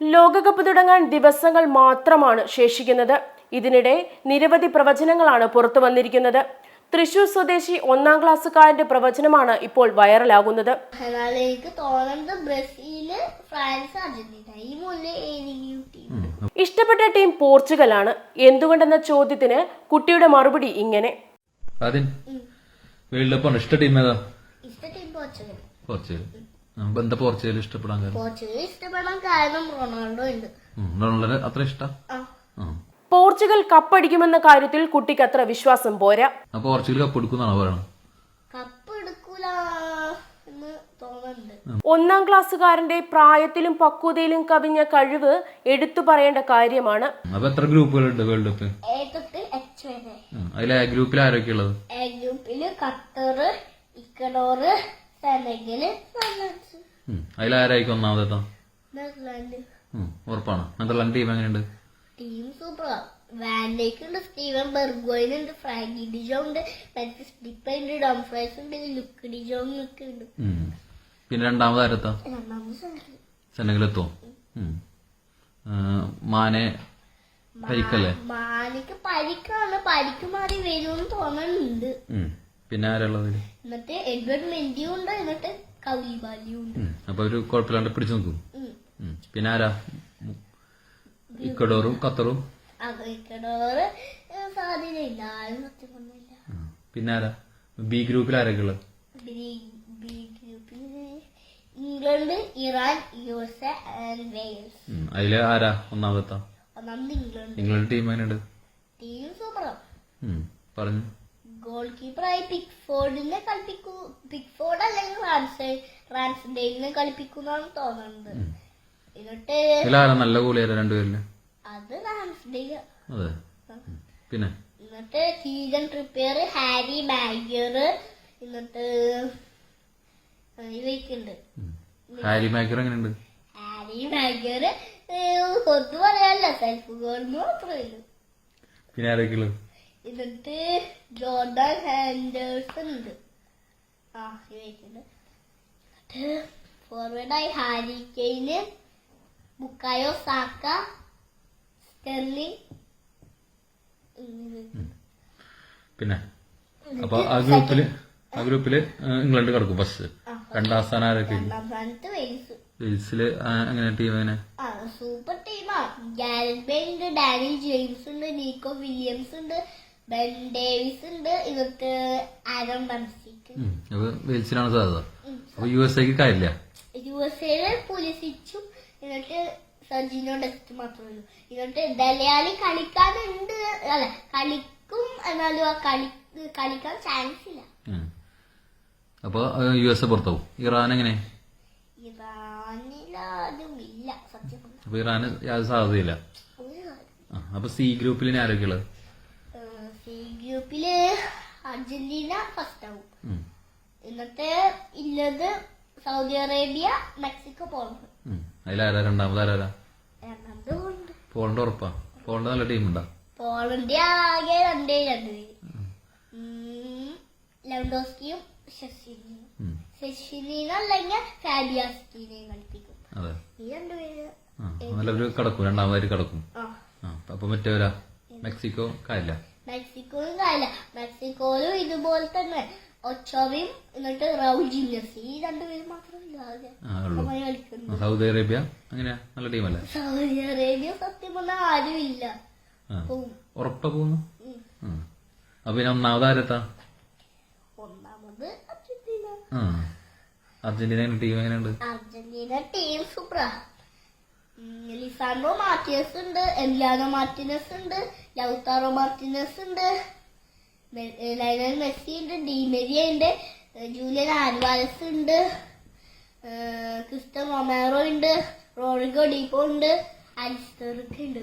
ലോകകപ്പ് തുടങ്ങാൻ ദിവസങ്ങൾ മാത്രമാണ് ശേഷിക്കുന്നത്. ഇതിനിടെ നിരവധി പ്രവചനങ്ങളാണ് പുറത്തു വന്നിരിക്കുന്നത്. തൃശൂർ സ്വദേശി ഒന്നാം ക്ലാസ്സുകാരന്റെ പ്രവചനമാണ് ഇപ്പോൾ വൈറലാകുന്നത്. ഇഷ്ടപ്പെട്ട എനിക്ക് തോന്നുന്നത് ബ്രസീൽ ഫ്രാൻസ് അർജന്റീന. ഈ മൂന്ന് ഇഷ്ടപ്പെട്ട ടീം പോർച്ചുഗലാണ്. എന്തുകൊണ്ടെന്ന ചോദ്യത്തിന് കുട്ടിയുടെ മറുപടി ഇങ്ങനെ. വേൾഡ് ഇഷ്ട ടീം ഏതാ? ഇഷ്ട ടീം പോർച്ചുഗൽ. പോർച്ചുഗൽ. എന്താ പോർച്ചുഗൽ ഇഷ്ടപ്പെടാൻ കാരണം? പോർച്ചുഗൽ ഇഷ്ടപ്പെടാൻ കാരണം റൊണാൾഡോ ഉണ്ട്. ഉം, റൊണാൾഡോനെ അത്ര ഇഷ്ടം? പോർച്ചുഗൽ കപ്പടിക്കുമെന്ന കാര്യത്തിൽ കുട്ടിക്ക് അത്ര വിശ്വാസം പോരാ. പോർച്ചുഗൽ കപ്പ് എടുക്കുന്നാണോ പറയണത് കപ്പ് എടുക്കൂല ഒന്നാം ക്ലാസ്സുകാരന്റെ പ്രായത്തിലും പക്വതയിലും കവിഞ്ഞ കഴിവ് എടുത്തു പറയേണ്ട കാര്യമാണ്. അപ്പൊ എത്ര ഗ്രൂപ്പുകളുണ്ട് വേൾഡ് കപ്പ്? അതിലെ ഗ്രൂപ്പിൽ ആരൊക്കെ ഉള്ളത്? എ ഗ്രൂപ്പിൽ ഖത്തർ ഇക്കഡോറ് ആരായിരിക്കും ഒന്നാമതെത്താ ഉറപ്പാണ്. നെതർലാൻഡ് ടീം എങ്ങനെയുണ്ട്? ടീം സൂപ്പറാണ് വാൻഡേക്ക് ഉണ്ട് സ്റ്റീവൻ ബെർഗോയിൻ ഉണ്ട് ഫ്രാങ്കി ഡിജോ ഉണ്ട് ഉണ്ട് ഡംഫ്രൈസ് ഉണ്ട് ലുക്ക് ഡിജോങ് ഒക്കെ ഉണ്ട്. പിന്നെ രണ്ടാമത് ആരെത്താ സെനഗൽ സെനഗലെത്തോ മാനെ പരിക്കല്ലേ? മാനക്ക് പരിക്കാണ്. പരിക്ക് മാറി വരുമെന്ന് തോന്നുന്നുണ്ട്. പിന്നെ? എന്നിട്ട് എഡ്വേർഡ് മെന്റിയും ഉണ്ട് എന്നിട്ട്. അപ്പൊ അവർ കുഴപ്പമില്ലാണ്ട് പിടിച്ചു നിൽക്കും. പിന്നെ ആരാ? ഇക്കഡോറും ഖത്തറും? ഇക്കഡോറ് സാധ്യതയില്ല ആരും സത്യം പറഞ്ഞില്ല. പിന്നെ ആരാ? ബി ഗ്രൂപ്പിൽ ആരൊക്കെ ഉള്ളത്? ബി ഗ്രൂപ്പിൽ England Iran U S A and Wales. അതിൽ ആരാ ഒന്നാമത്തെ? ഒന്നാമത് ഇംഗ്ലണ്ട്. ടീം എങ്ങനെയുണ്ട്? ടീം സൂപ്പറാ. പറഞ്ഞു. ഗോൾ കീപ്പറായി പിക്ഫോർഡിനെ കളിപ്പിക്കൂ. പിക്ഫോർഡ് അല്ലെങ്കിൽ റാൻസ് റാൻസിന്റെ കളിപ്പിക്കുന്നാണ് തോന്നുന്നത്. എന്നിട്ട് നല്ല കൂലിയാരാ രണ്ടുപേരിൽ അത് റാൻസിന്റെ അതെ. പിന്നെ? എന്നിട്ട് സീസൺ ട്രിപ്പിയർ ഹാരി ബാഗിയർ എന്നിട്ട് ഇവയ്ക്കുണ്ട്. ഹാരി മേക്കർ എങ്ങനെയുണ്ട്? ഹാരി ബാഗിയർ ഒന്നും പറയാനല്ല. സെൽഫ് ഗോൾ മാത്രമേ പിന്നെ ആരൊക്കെ ഉള്ളത് എന്നിട്ട് ജോർഡൻ ഹാൻഡേഴ്സൺ ഉണ്ട് ആ എന്നിട്ട് ഫോർവേഡായി Harry Kane Bukayo Saka Sterling പിന്നെ അപ്പൊ ആ ഗ്രൂപ്പിൽ ആ ഗ്രൂപ്പിൽ ഇംഗ്ലണ്ട് കിടക്കും ബസ് രണ്ടാം സ്ഥാനം ആരൊക്കെ വെയിൽസിൽ എങ്ങനെ ടീം എങ്ങനെ? ആ സൂപ്പർ ടീമാ ഗാരറ്റ് ബേ ഉണ്ട് ഡാനി ജെയിംസ് ഉണ്ട് നീക്കോ വില്യംസ് ഉണ്ട് ബെൻ ഡേവിസ് ഉണ്ട്. ആരൺ സാധ്യത അപ്പൊ യു എസ് എക്ക് കാര്യമില്ല? യു എസ് എയിൽ പുലിസിച്ചും എന്നിട്ട് സർജിനോ ഡെസ്റ്റ് മാത്രമേ ഉള്ളൂ. എന്നിട്ട് ദലയാളി കളിക്കാനുണ്ട്. അല്ല കളിക്കും എന്നാലും ആ കളി കളിക്കാൻ ചാൻസ് ഇല്ല. അപ്പൊ യു എസ് എ പുറത്താവും. ഇറാൻ എങ്ങനെ? ഇറാനിലും ഇല്ല. സത്യം പറഞ്ഞാ. അപ്പൊ ഇറാന് യാതൊരു സാധ്യതയില്ല. അപ്പൊ സി ഗ്രൂപ്പിൽ ഇനി ആരൊക്കെ ഉള്ളത് ഏഹ് സി ഗ്രൂപ്പിൽ അർജന്റീന ഫസ്റ്റ് ആവും. എന്നിട്ട് ഇല്ലത് സൗദി അറേബ്യ മെക്സിക്കോ പോളണ്ട്. അതിലാരാ രണ്ടാമത്? ആരാ രണ്ടാമത് പോളണ്ട്. പോളണ്ട് ഉറപ്പാ. പോളണ്ട് നല്ല ടീമുണ്ടാ പോളണ്ട് ആകെ രണ്ടേ രണ്ട് ലെവൻഡോസ്കിയും ശശിനിയും. ഷെസിനിനെ അല്ലെങ്കിൽ ഫാബിയാസ്കിനെയും കളിപ്പിക്കും. ഈ രണ്ടുപേര് നല്ലൊരു കിടക്കും. രണ്ടാമതായിട്ട് കടക്കും. അപ്പൊ മറ്റേവരാ മെക്സിക്കോ കാര്യമില്ല മെക്സിക്കോയും കായില്ല മെക്സിക്കോയിലും ഇതുപോലെ തന്നെ ഒച്ചോവയും എന്നിട്ട് റൗൾ ജിന്നസ് ഈ രണ്ടുപേരും മാത്രമല്ല സൗദി അറേബ്യ? അങ്ങനെ നല്ല ടീമല്ലേ? സൗദി അറേബ്യ സത്യം പറഞ്ഞാൽ ആരുമില്ല. ഇല്ല ഉറപ്പ പോകുന്നു. അപ്പൊ പിന്നെ ഒന്നാമത് ആരത്താ? ഒന്നാമത് അർജന്റീന. അർജന്റീന ടീം എങ്ങനെയുണ്ട്? അർജന്റീന ടീം സൂപ്പറാ. ലിസാൻഡോ മാർട്ടിനസ് ഉണ്ട് എല്ലാനോ മാർട്ടിനസ് ഉണ്ട് ലൗത്താറോ മാർട്ടിനസ് ഉണ്ട്. ലൈനൽ മെസ്സി ഉണ്ട് ഡിമെരിയ ഉണ്ട് ജൂലിയൻ ആൻവാലസ് ഉണ്ട് ക്രിസ്റ്റൻ റൊമാറോ ഉണ്ട് റോഡ്രിഗോ ഡീപ്പോ ഉണ്ട് അലിസ്റ്റർക്ക് ഉണ്ട്.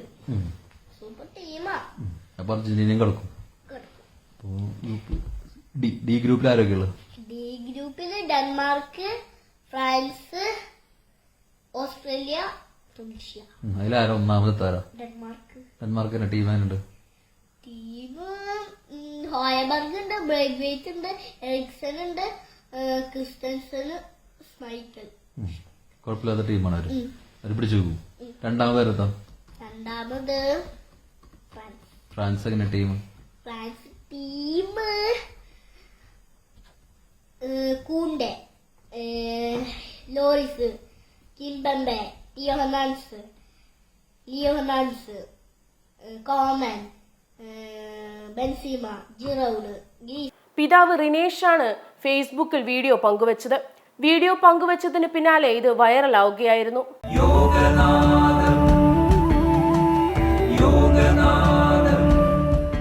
സൂപ്പർ ടീമാ. അപ്പൊ അർജന്റീനയും ഗ്രൂപ്പ് ഡി ഗ്രൂപ്പിൽ ആരൊക്കെ ഉള്ളത് ഡി ഗ്രൂപ്പിൽ ഡെൻമാർക്ക് ഫ്രാൻസ് ഓസ്ട്രേലിയ. അതിലാരാ ഒന്നാമതെത്താരാ ഡെൻമാർക്ക് ഡെൻമാർക്ക്. തന്നെ ടീം ആയിട്ടുണ്ട് ടീം ഹോയബർഗ് ഉണ്ട് ബ്രേഗ്വേറ്റ് ഉണ്ട് എറിക്സൺ ഉണ്ട് ക്രിസ്റ്റൻസൺ സ്മൈക്കൽ. കുഴപ്പമില്ലാത്ത ടീമാണ് അവർ. അവർ പിടിച്ചു പോകും രണ്ടാമത് വരുത്തോ രണ്ടാമത് ഫ്രാൻസ്. ഫ്രാൻസ് എങ്ങനെ team? France team Kounde Lloris Kimpembe Leo Hernandez Coman Benzema Giroud പിതാവ് റിനേഷാണ് ഫേസ്ബുക്കിൽ വീഡിയോ പങ്കുവച്ചത്. വീഡിയോ പങ്കുവച്ചതിന് പിന്നാലെ ഇത് വൈറലാവുകയായിരുന്നു. യോഗനാഥ